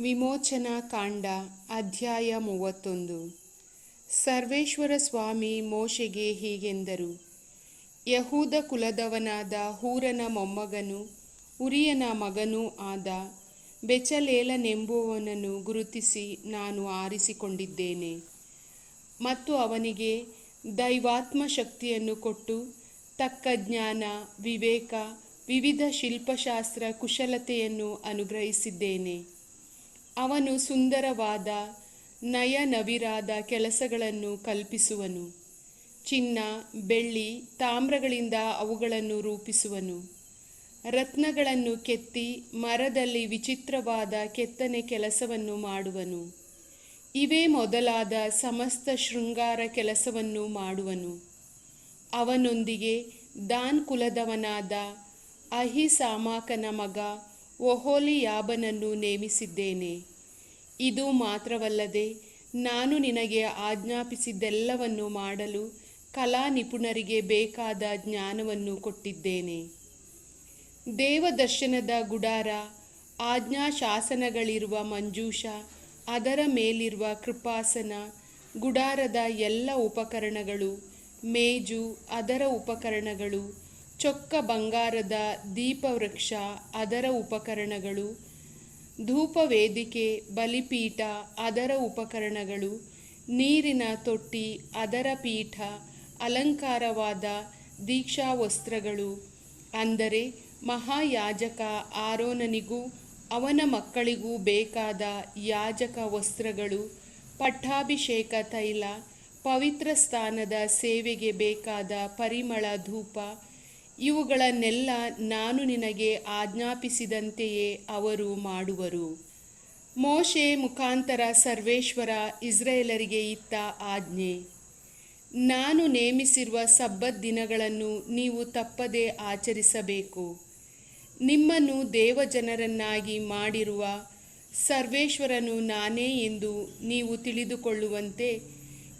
ವಿಮೋಚನಾ ಕಾಂಡ, ಅಧ್ಯಾಯ ಮೂವತ್ತೊಂದು. ಸರ್ವೇಶ್ವರ ಸ್ವಾಮಿ ಮೋಶೆಗೆ ಹೀಗೆಂದರು. ಯಹೂದ ಕುಲದವನಾದ ಹೂರನ ಮೊಮ್ಮಗನು ಉರಿಯನ ಮಗನೂ ಆದ ಬೆಚಲೇಲನೆಂಬುವನನ್ನು ಗುರುತಿಸಿ ನಾನು ಆರಿಸಿಕೊಂಡಿದ್ದೇನೆ. ಮತ್ತು ಅವನಿಗೆ ದೈವಾತ್ಮ ಶಕ್ತಿಯನ್ನು ಕೊಟ್ಟು ತಕ್ಕ ಜ್ಞಾನ, ವಿವೇಕ, ವಿವಿಧ ಶಿಲ್ಪಶಾಸ್ತ್ರ ಕುಶಲತೆಯನ್ನು ಅನುಗ್ರಹಿಸಿದ್ದೇನೆ. ಅವನು ಸುಂದರವಾದ ನಯನವಿರಾದ ಕೆಲಸಗಳನ್ನು ಕಲ್ಪಿಸುವನು. ಚಿನ್ನ, ಬೆಳ್ಳಿ, ತಾಮ್ರಗಳಿಂದ ಅವುಗಳನ್ನು ರೂಪಿಸುವನು. ರತ್ನಗಳನ್ನು ಕೆತ್ತಿ ಮರದಲ್ಲಿ ವಿಚಿತ್ರವಾದ ಕೆತ್ತನೆ ಕೆಲಸವನ್ನು ಮಾಡುವನು. ಇವೇ ಮೊದಲಾದ ಸಮಸ್ತ ಶೃಂಗಾರ ಕೆಲಸವನ್ನು ಮಾಡುವನು. ಅವನೊಂದಿಗೆ ದಾನ್ ಕುಲದವನಾದ ಅಹಿಸಾಮಾಕನ ಮಗ ಒಹೋಲಿಯಾಬನನ್ನು ನೇಮಿಸಿದ್ದೇನೆ. ಇದು ಮಾತ್ರವಲ್ಲದೆ ನಾನು ನಿನಗೆ ಆಜ್ಞಾಪಿಸಿದ್ದೆಲ್ಲವನ್ನು ಮಾಡಲು ಕಲಾ ನಿಪುಣರಿಗೆ ಬೇಕಾದ ಜ್ಞಾನವನ್ನು ಕೊಟ್ಟಿದ್ದೇನೆ. ದೇವದರ್ಶನದ ಗುಡಾರ, ಆಜ್ಞಾಶಾಸನಗಳಿರುವ ಮಂಜೂಷ, ಅದರ ಮೇಲಿರುವ ಕೃಪಾಸನ, ಗುಡಾರದ ಎಲ್ಲ ಉಪಕರಣಗಳು, ಮೇಜು, ಅದರ ಉಪಕರಣಗಳು, ಚೊಕ್ಕ ಬಂಗಾರದ ದೀಪವೃಕ್ಷ, ಅದರ ಉಪಕರಣಗಳು ಧೂಪವೇದಿಕೆ, ಬಲಿಪೀಠ, ಅದರ ಉಪಕರಣಗಳು, ನೀರಿನ ತೊಟ್ಟಿ, ಅದರ ಪೀಠ, ಅಲಂಕಾರವಾದ ದೀಕ್ಷಾ ವಸ್ತ್ರಗಳು ಅಂದರೆ ಮಹಾಯಾಜಕ ಆರೋನನಿಗೂ ಅವನ ಮಕ್ಕಳಿಗೂ ಬೇಕಾದ ಯಾಜಕ ವಸ್ತ್ರಗಳು, ಪಟ್ಟಾಭಿಷೇಕ ತೈಲ, ಪವಿತ್ರ ಸ್ಥಾನದ ಸೇವೆಗೆ ಬೇಕಾದ ಪರಿಮಳ ಧೂಪ ಇವುಗಳನ್ನೆಲ್ಲ ನಾನು ನಿನಗೆ ಆಜ್ಞಾಪಿಸಿದಂತೆಯೇ ಅವರು ಮಾಡುವರು. ಮೋಶೆ ಮುಖಾಂತರ ಸರ್ವೇಶ್ವರ ಇಸ್ರೇಲರಿಗೆ ಇತ್ತ ಆಜ್ಞೆ. ನಾನು ನೇಮಿಸಿರುವ ಸಬ್ಬತ್ ದಿನಗಳನ್ನು ನೀವು ತಪ್ಪದೆ ಆಚರಿಸಬೇಕು. ನಿಮ್ಮನ್ನು ದೇವಜನರನ್ನಾಗಿ ಮಾಡಿರುವ ಸರ್ವೇಶ್ವರನು ನಾನೇ ಎಂದು ನೀವು ತಿಳಿದುಕೊಳ್ಳುವಂತೆ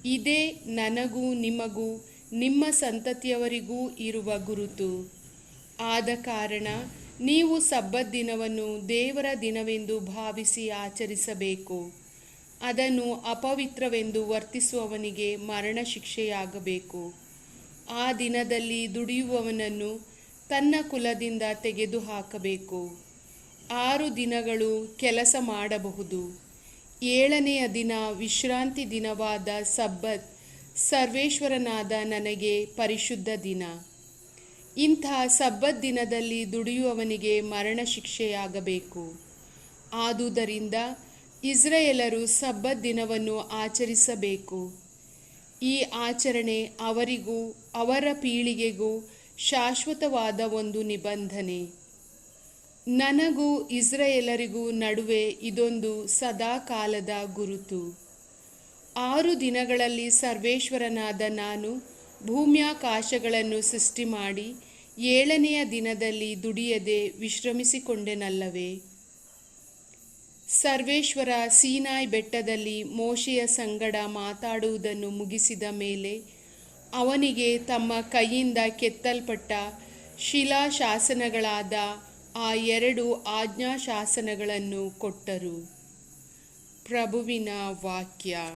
ಇದೇ ನನಗೂ ನಿಮಗೂ ನಿಮ್ಮ ಸಂತತಿಯವರಿಗೂ ಇರುವ ಗುರುತು. ಆದ ಕಾರಣ ನೀವು ಸಬ್ಬತ್ ದಿನವನ್ನು ದೇವರ ದಿನವೆಂದು ಭಾವಿಸಿ ಆಚರಿಸಬೇಕು. ಅದನ್ನು ಅಪವಿತ್ರವೆಂದು ವರ್ತಿಸುವವನಿಗೆ ಮರಣ ಶಿಕ್ಷೆಯಾಗಬೇಕು ಆ ದಿನದಲ್ಲಿ ದುಡಿಯುವವನನ್ನು ತನ್ನ ಕುಲದಿಂದ ತೆಗೆದುಹಾಕಬೇಕು. ಆರು ದಿನಗಳು ಕೆಲಸ ಮಾಡಬಹುದು. ಏಳನೆಯ ದಿನ ವಿಶ್ರಾಂತಿ ದಿನವಾದ ಸಬ್ಬತ್. ಸರ್ವೇಶ್ವರನಾದ ನನಗೆ ಪರಿಶುದ್ಧ ದಿನ. ಇಂಥ ಸಬ್ಬತ್ ದಿನದಲ್ಲಿ ದುಡಿಯುವವನಿಗೆ ಮರಣ ಶಿಕ್ಷೆಯಾಗಬೇಕು ಆದುದರಿಂದ ಇಸ್ರಾಯೇಲರು ಸಬ್ಬತ್ ದಿನವನ್ನು ಆಚರಿಸಬೇಕು. ಈ ಆಚರಣೆ ಅವರಿಗೂ, ಅವರ ಪೀಳಿಗೆಗೂ ಶಾಶ್ವತವಾದ ಒಂದು ನಿಬಂಧನೆ. ನನಗೂ ಇಸ್ರಾಯೇಲರಿಗೂ ನಡುವೆ ಇದೊಂದು ಸದಾಕಾಲದ ಗುರುತು. ಆರು ದಿನಗಳಲ್ಲಿ ಸರ್ವೇಶ್ವರನಾದ ನಾನು ಭೂಮ್ಯಾಕಾಶಗಳನ್ನು ಸೃಷ್ಟಿ ಮಾಡಿ ಏಳನೆಯ ದಿನದಲ್ಲಿ ದುಡಿಯದೆ ವಿಶ್ರಮಿಸಿಕೊಂಡೆನಲ್ಲವೇ? ಸರ್ವೇಶ್ವರ ಸೀನಾಯ್ ಬೆಟ್ಟದಲ್ಲಿ ಮೋಶೆಯ ಸಂಗಡ ಮಾತಾಡುವುದನ್ನು ಮುಗಿಸಿದ ಮೇಲೆ ಅವನಿಗೆ ತಮ್ಮ ಕೈಯಿಂದ ಕೆತ್ತಲ್ಪಟ್ಟ ಶಿಲಾಶಾಸನಗಳಾದ ಆ ಎರಡು ಆಜ್ಞಾಶಾಸನಗಳನ್ನು ಕೊಟ್ಟರು. ಪ್ರಭುವಿನ ವಾಕ್ಯ.